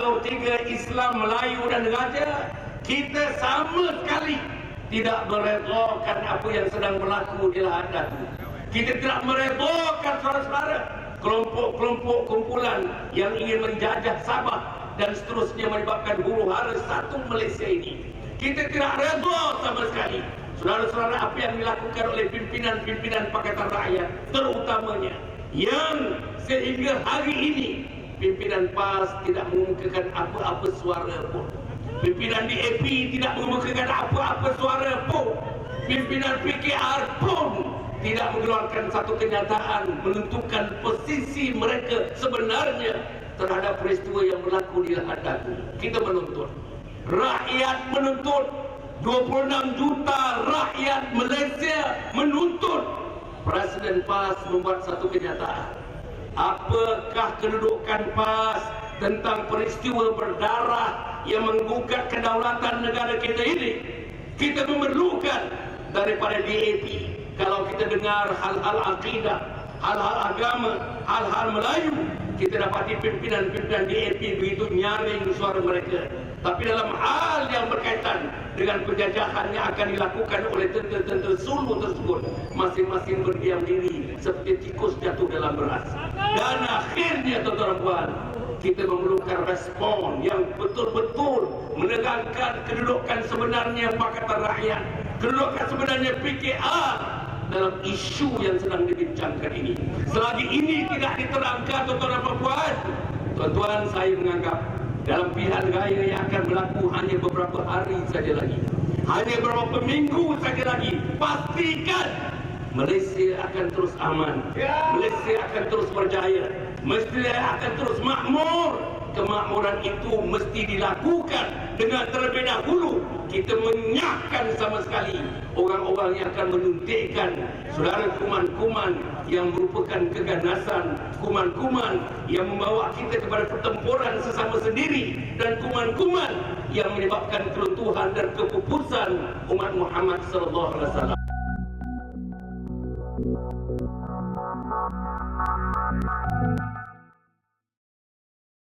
Kalau tiga Islam, Melayu dan Raja, kita sama sekali tidak meredakan apa yang sedang berlaku di Lahadar itu. Kita tidak meredakan saudara-saudara kelompok-kelompok kumpulan yang ingin menjajah Sabah dan seterusnya menyebabkan huru hara satu Malaysia ini. Kita tidak reda sama sekali. Saudara-saudara apa yang dilakukan oleh pimpinan-pimpinan Pakatan Rakyat terutamanya yang sehingga hari ini pimpinan PAS tidak mengemukakan apa-apa suara pun. Pimpinan DAP tidak mengemukakan apa-apa suara pun. Pimpinan PKR pun tidak mengeluarkan satu kenyataan menentukan posisi mereka sebenarnya terhadap peristiwa yang berlaku di Lahadar. Kita menuntut. Rakyat menuntut 26 juta rakyat Malaysia menuntut Presiden PAS membuat satu kenyataan apakah kedudukan PAS tentang peristiwa berdarah yang menggugat kedaulatan negara kita ini? Kita memerlukan daripada DAP kalau kita dengar hal-hal akidah hal-hal agama hal-hal Melayu kita dapati pimpinan-pimpinan DAP begitu nyaring suara mereka. Tapi dalam hal yang berkaitan dengan penjajahan yang akan dilakukan oleh tentera-tentera sulu tersebut masing-masing berdiam diri seperti tikus jatuh dalam beras dan akhirnya tuan-tuan kita memerlukan respon yang betul-betul menegakkan kedudukan sebenarnya Pakatan Rakyat kedudukan sebenarnya PKR dalam isu yang sedang dibincangkan ini selagi ini tidak diterangkan tuan-tuan puan tuan-tuan saya menganggap dalam pilihan raya yang akan berlaku hanya beberapa hari saja lagi. Hanya beberapa minggu saja lagi. Pastikan Malaysia akan terus aman. Malaysia akan terus berjaya. Malaysia akan terus makmur. Kemakmuran itu mesti dilakukan dengan terlebih dahulu kita menyahkan sama sekali orang-orang yang akan menyuntikkan saudara kuman-kuman yang merupakan keganasan kuman-kuman yang membawa kita kepada pertempuran sesama sendiri dan kuman-kuman yang menyebabkan keruntuhan dan kepupusan umat Muhammad sallallahu alaihi wasallam Thank you.